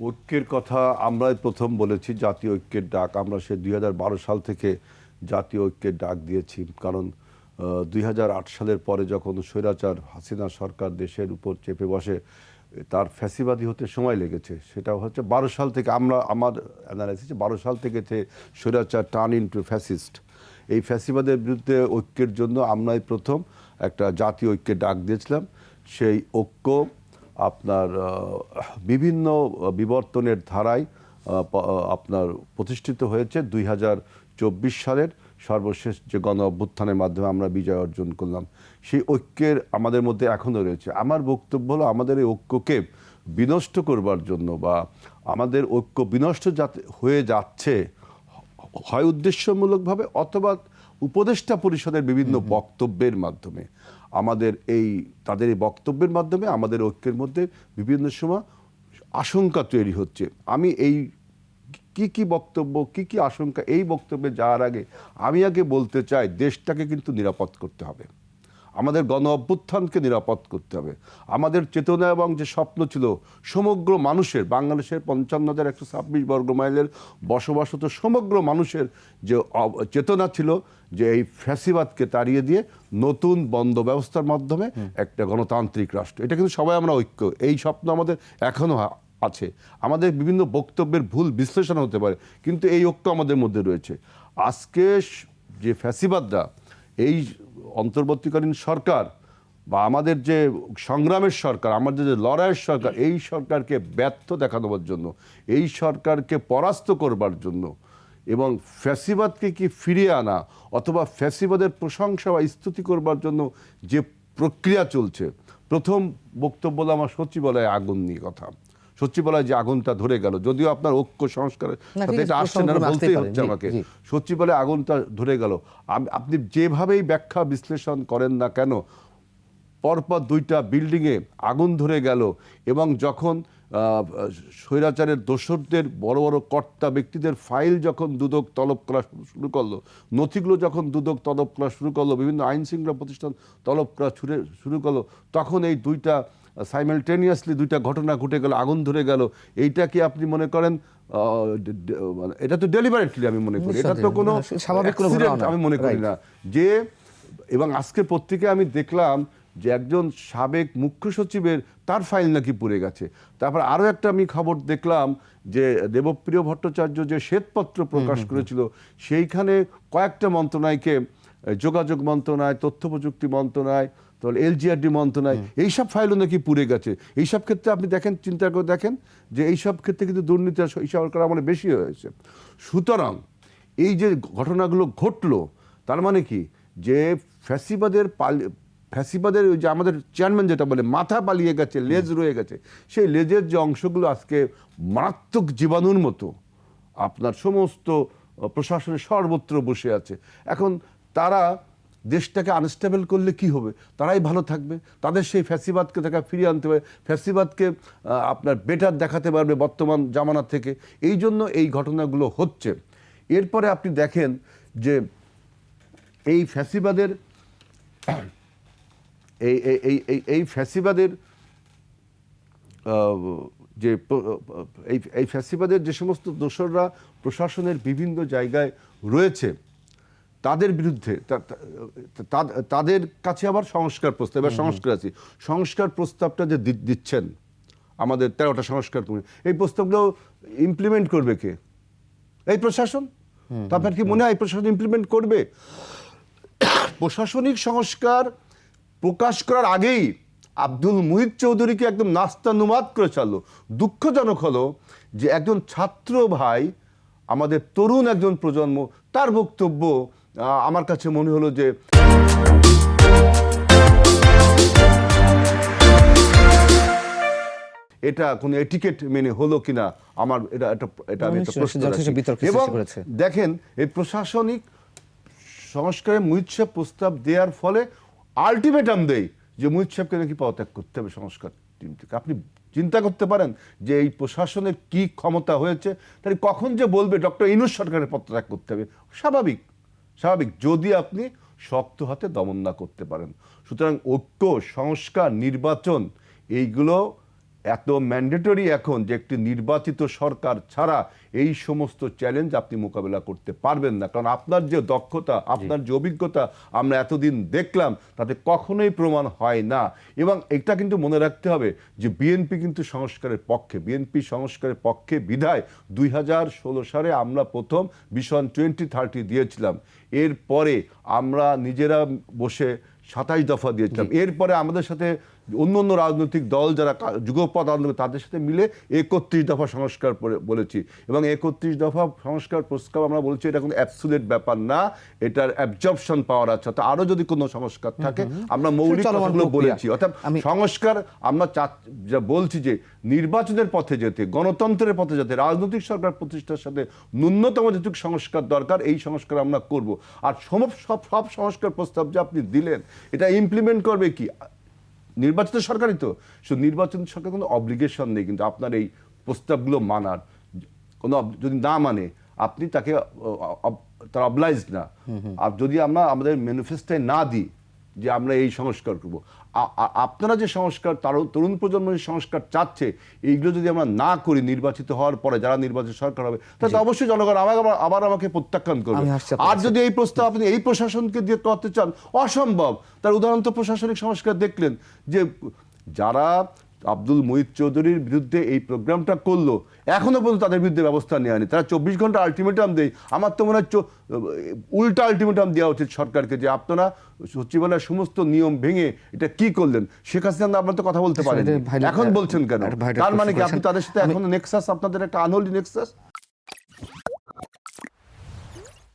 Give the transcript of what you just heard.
ঐক্যের কথা আমরাই প্রথম বলেছি, জাতীয় ঐক্যের ডাক। আমরা সে দুই হাজার বারো সাল থেকে জাতীয় ঐক্যের ডাক দিয়েছি। কারণ দুই হাজার আট সালের পরে যখন স্বৈরাচার হাসিনা সরকার দেশের উপর চেপে বসে, তার ফ্যাসিবাদী হতে সময় লেগেছে। সেটা হচ্ছে বারো সাল থেকে আমরা, আমার অ্যানালাইসিস বারো সাল থেকে যে স্বৈরাচার টার্ন ইন্টু ফ্যাসিস্ট এই ফ্যাসিবাদের বিরুদ্ধে ঐক্যের জন্য আমরাই প্রথম একটা জাতীয় ঐক্যের ডাক দিয়েছিলাম। সেই ঐক্য আপনার বিভিন্ন বিবর্তনের ধারায় আপনার প্রতিষ্ঠিত হয়েছে দুই হাজার চব্বিশ সালের সর্বশেষ যে গণ অভ্যুত্থানের মাধ্যমে আমরা বিজয় অর্জন করলাম। সেই ঐক্যের আমাদের মধ্যে এখনও রয়েছে। আমার বক্তব্য হলো, আমাদের এই ঐক্যকে বিনষ্ট করবার জন্য বা আমাদের ঐক্য বিনষ্ট যাতে হয়ে যাচ্ছে, হয় উদ্দেশ্যমূলকভাবে অথবা উপদেষ্টা পরিষদের বিভিন্ন বক্তব্যের মাধ্যমে আমাদের এই তাদের এই বক্তব্যের মাধ্যমে আমাদের ঐক্যের মধ্যে বিভিন্ন সময় আশঙ্কা তৈরি হচ্ছে। আমি এই কি কি বক্তব্য কি কি আশঙ্কা এই বক্তব্যে যাওয়ার আগে আমি আগে বলতে চাই দেশটাকে কিন্তু নিরাপদ করতে হবে। আমাদের গণ অভ্যুত্থানকে নিরাপদ করতে হবে। আমাদের চেতনা এবং যে স্বপ্ন ছিল সমগ্র মানুষের বাংলাদেশের পঞ্চান্ন হাজার একশো ছাব্বিশ বর্গ মাইলের বসবাসত সমগ্র মানুষের যে চেতনা ছিল যে এই ফ্যাসিবাদকে তাড়িয়ে দিয়ে নতুন বন্ধ ব্যবস্থার মাধ্যমে একটা গণতান্ত্রিক রাষ্ট্র। এটা কিন্তু সবাই আমরা ঐক্য। এই স্বপ্ন আমাদের এখনও আছে। আমাদের বিভিন্ন বক্তব্যের ভুল বিশ্লেষণ হতে পারে কিন্তু এই ঐক্য আমাদের মধ্যে রয়েছে। আজকে যে ফ্যাসিবাদরা এই অন্তর্বর্তীকালীন সরকার বা আমাদের যে সংগ্রামের সরকার, আমাদের যে লড়াইয়ের সরকার, এই সরকারকে ব্যর্থ দেখানোর জন্য, এই সরকারকে পরাস্ত করবার জন্য এবং ফ্যাসিবাদকে কি ফিরিয়ে আনা অথবা ফ্যাসিবাদের প্রশংসা বা স্তুতি করবার জন্য যে প্রক্রিয়া চলছে। প্রথম বক্তব্য আমার সচিবালয়ে আগুন নিয়ে কথা। সচিবালয়ে যে আগুনটা ধরে গেল যদিও আপনার ঐক্য সংস্কারের সাথে এটা আসছে না বলতেই হচ্ছে আমাকে। সচিবালয়ে আগুনটা ধরে গেল। আম- আপনি যেভাবেই ব্যাখ্যা বিশ্লেষণ করেন না কেন পরপর দুইটা বিল্ডিংয়ে আগুন ধরে গেল এবং যখন আহ, স্বৈরাচারের দোসরদের বড় বড় কর্তা ব্যক্তিদের ফাইল যখন দুদক তলব করা শুরু করল নথিগুলো যখন দুদক তলব করা শুরু করল বিভিন্ন আইন শৃঙ্খলা প্রতিষ্ঠান তলব করা শুরু করল তখন এই দুইটা সাইমেলটেনিয়াসলি দুইটা ঘটনা ঘটে গেল আগুন ধরে গেল। এইটা কি আপনি মনে করেন মানে এটা তো ডেলিভারেটলি আমি মনে করি। এটা তো কোনো স্বাভাবিক। আমি মনে করি না। যে এবং আজকে পত্রিকায় আমি দেখলাম যে একজন সাবেক মুখ্য সচিবের তার ফাইল নাকি পুড়ে গেছে। তারপর আরও একটা আমি খবর দেখলাম যে দেবপ্রিয় ভট্টাচার্য যে শ্বেতপত্র প্রকাশ করেছিল সেইখানে কয়েকটা মন্ত্রণালয়কে যোগাযোগ মন্ত্রণালয় তথ্য প্রযুক্তি মন্ত্রণালয় তাহলে এলজিআরডি মন্ত্রণালয় এইসব ফাইলও নাকি পুড়ে গেছে। এইসব ক্ষেত্রে আপনি দেখেন চিন্তা করে দেখেন যে এইসব ক্ষেত্রে কিন্তু দুর্নীতি এই সরকার আমলে বেশি হয়েছে। সুতরাং এই যে ঘটনাগুলো ঘটলো তার মানে কি? যে ফ্যাসিবাদের পাল ফ্যাসিবাদের ওই যে আমাদের চেয়ারম্যান যেটা বলে মাথা পালিয়ে গেছে লেজ রয়ে গেছে। সেই লেজের যে অংশগুলো আজকে মারাত্মক জীবাণুর মতো আপনার সমস্ত প্রশাসনের সর্বত্র বসে আছে। এখন তারা দেশটাকে আনস্টেবল করলে কি হবে? তারাই ভালো থাকবে। তাদের সেই ফ্যাসিবাদকে তাকে ফিরিয়ে আনতে হবে। ফ্যাসিবাদকে আপনার বেটার দেখাতে পারবে বর্তমান জামানা থেকে। এই জন্য এই ঘটনাগুলো হচ্ছে। এরপরে আপনি দেখেন যে এই ফ্যাসিবাদের, এই, এই- এই এই ফ্যাসিবাদের যে এই এই ফ্যাসিবাদের যে সমস্ত দোসররা প্রশাসনের বিভিন্ন জায়গায় রয়েছে তাদের বিরুদ্ধে তাদের কাছে আবার সংস্কার প্রস্তাব এবার সংস্কার আছে। সংস্কার প্রস্তাবটা যে দিচ্ছেন আমাদের তেরোটা সংস্কার কমিটি, এই প্রস্তাবগুলো ইমপ্লিমেন্ট করবে কে? এই প্রশাসন? আপনার কি মনে হয় এই প্রশাসন ইমপ্লিমেন্ট করবে? প্রশাসনিক সংস্কার প্রকাশ করার আগেই আব্দুল মুহিত চৌধুরীকে একদম নাস্তানুমাদ করে ছাড়লো। দুঃখজনক হলো যে একজন ছাত্র ভাই আমাদের তরুণ একজন প্রজন্ম তার বক্তব্য আমার কাছে মনে হলো যে এটা কোনো এটিকেট মেনে হলো কিনা আমার এটা এটা এটা আমি। এবং দেখেন এই প্রশাসনিক সংস্কারে মুহিত সাহেব প্রস্তাব দেওয়ার ফলে আলটিমেটাম দেয় যে মুহিত সাহেবকে নাকি পদত্যাগ করতে হবে সংস্কার টিম থেকে। আপনি চিন্তা করতে পারেন যে এই প্রশাসনের কি ক্ষমতা হয়েছে তাহলে কখন যে বলবে ডক্টর ইনুস সরকারের পদত্যাগ করতে হবে? স্বাভাবিক। স্বাভাবিক যদি আপনি শক্ত হাতে দমন না করতে পারেন। সুতরাং ঐক্য সংস্কার নির্বাচন এইগুলো এত ম্যান্ডেটরি এখন যে একটি নির্বাচিত সরকার ছাড়া এই সমস্ত চ্যালেঞ্জ আপনি মোকাবেলা করতে পারবেন না। কারণ আপনার যে দক্ষতা আপনার যে অভিজ্ঞতা আমরা এতদিন দেখলাম তাতে কখনোই প্রমাণ হয় না। এবং এটা কিন্তু মনে রাখতে হবে যে বিএনপি কিন্তু সংস্কারের পক্ষে। বিএনপি সংস্কারের পক্ষে বিধায় দুই হাজার ষোলো সালে আমরা প্রথম ভিশন টোয়েন্টি থার্টি দিয়েছিলাম। এরপরে আমরা নিজেরা বসে সাতাইশ দফা দিয়েছিলাম। এরপরে আমাদের সাথে অন্য অন্য রাজনৈতিক দল যারা যুগপথ আন্দোলন তাদের সাথে মিলে একত্রিশ দফা সংস্কার বলেছি। এবং একত্রিশ দফা সংস্কার প্রস্তাব আমরা বলছি এটা কোনো অ্যাবসুলেট ব্যাপার না এটার অ্যাবজর্পশন পাওয়ার আছে। অর্থাৎ আরও যদি কোনো সংস্কার থাকে আমরা মৌলিক কথাগুলো বলেছি। অর্থাৎ সংস্কার আমরা চা- যা বলছি যে নির্বাচনের পথে যেতে গণতন্ত্রের পথে যেতে রাজনৈতিক সরকার প্রতিষ্ঠার সাথে ন্যূনতম যেটুকু সংস্কার দরকার এই সংস্কার আমরা করব। আর সব সব সংস্কার প্রস্তাব যে আপনি দিলেন এটা ইমপ্লিমেন্ট করবে কি? নির্বাচিত সরকারই তো। শুধু নির্বাচন সরকার কোনো অব্লিগেশন নেই কিন্তু আপনার এই প্রস্তাবগুলো মানার। কোনো যদি না মানে আপনি তাকে তার অবলাইজ না। আর যদি আমরা আমাদের ম্যানিফেস্টোয় না দিই যে আমরা এই সংস্কার করব। আপনারা যে সংস্কার তার তরুণ প্রজন্ম যে সংস্কার চাচ্ছে এইগুলো যদি আমরা না করি নির্বাচিত হওয়ার পরে যারা নির্বাচিত সরকার হবে তাহলে অবশ্যই জনগণ আবার- আবার আমাকে প্রত্যাখ্যান করবে। আর যদি এই প্রস্তাব আপনি এই প্রশাসনকে দিয়ে করতে চান অসম্ভব। তার উদাহরণ তো প্রশাসনিক সংস্কার দেখলেন যে যারা আব্দুল মুহিত চৌধুরীর বিরুদ্ধে এই প্রোগ্রামটা করল। এখনও পর্যন্ত তাদের বিরুদ্ধে ব্যবস্থা নেয়নি তারা চব্বিশ ঘণ্টা আলটিমেটাম দেয়। আমার তো মনে হয় উল্টা আলটিমেটাম দেওয়া উচিত সরকারকে যে আপনারা সচিবালয়ের সমস্ত নিয়ম ভেঙে এটা কি করলেন? শেখ হাসিনা আপনার তো কথা বলতে পারেন এটা ভাইরাল- এখন বলছেন কেন? তার মানে কি? আপনি তাদের সাথে এখন নেক্সাস আপনাদের একটা আনহোল্ড নেক্সাস